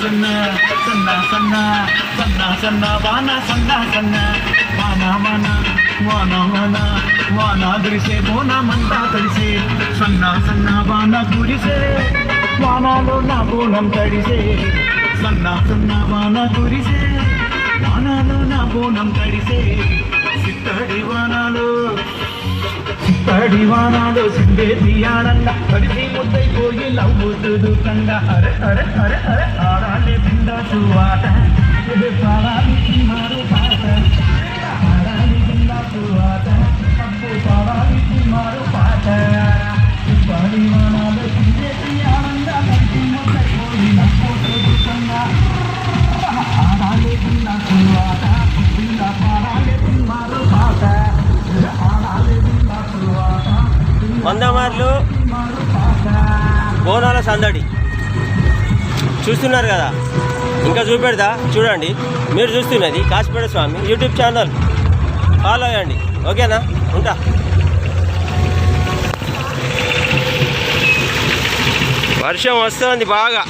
సన్న సన్న సన్న సన్న సన్న వాన సన్న సన్న వాన వాన వాన వాన వాన గురిసే బోనమంతా తడిసే సన్న సన్న వాన గురిసే వానలో నా బోనం తడిసే. సన్న సన్న వాన గురిసే వానలో నా బోనం తడిసే. సిత్తడి వానలో సిత్తడి వానలో సిందేసి తీయాడన్న తడిసే ముద్దైపోయి నవ్వుతుదు కండ. అరే అరే అరే అరే ఆడాలి బిందాసు ఆట ఇది పాడాలి తిన్నారు పాట. ఆడాలి బిందాసు ఆట అప్పు పాడాలి తిన్నారు పాట. పాడి మానాలు సిందేసి ఆడంగా పరిధి ముద్దైపోయి నవ్వుతుదు కండ ఆడాలి బిందాసు ఆట బింద పాడాలి తిన్నారు పాట. ఆడాలి బిందాసు ఆట వందమార్లు బోనాల సందడి. చూస్తున్నారు కదా? ఇంకా చూపెడతా? చూడండి. మీరు చూస్తున్నది Kasipeta Swami YouTube channel. Follow అయ్యండి ఓకేనా? ఉంటా. వర్షం వస్తుంది బాగా.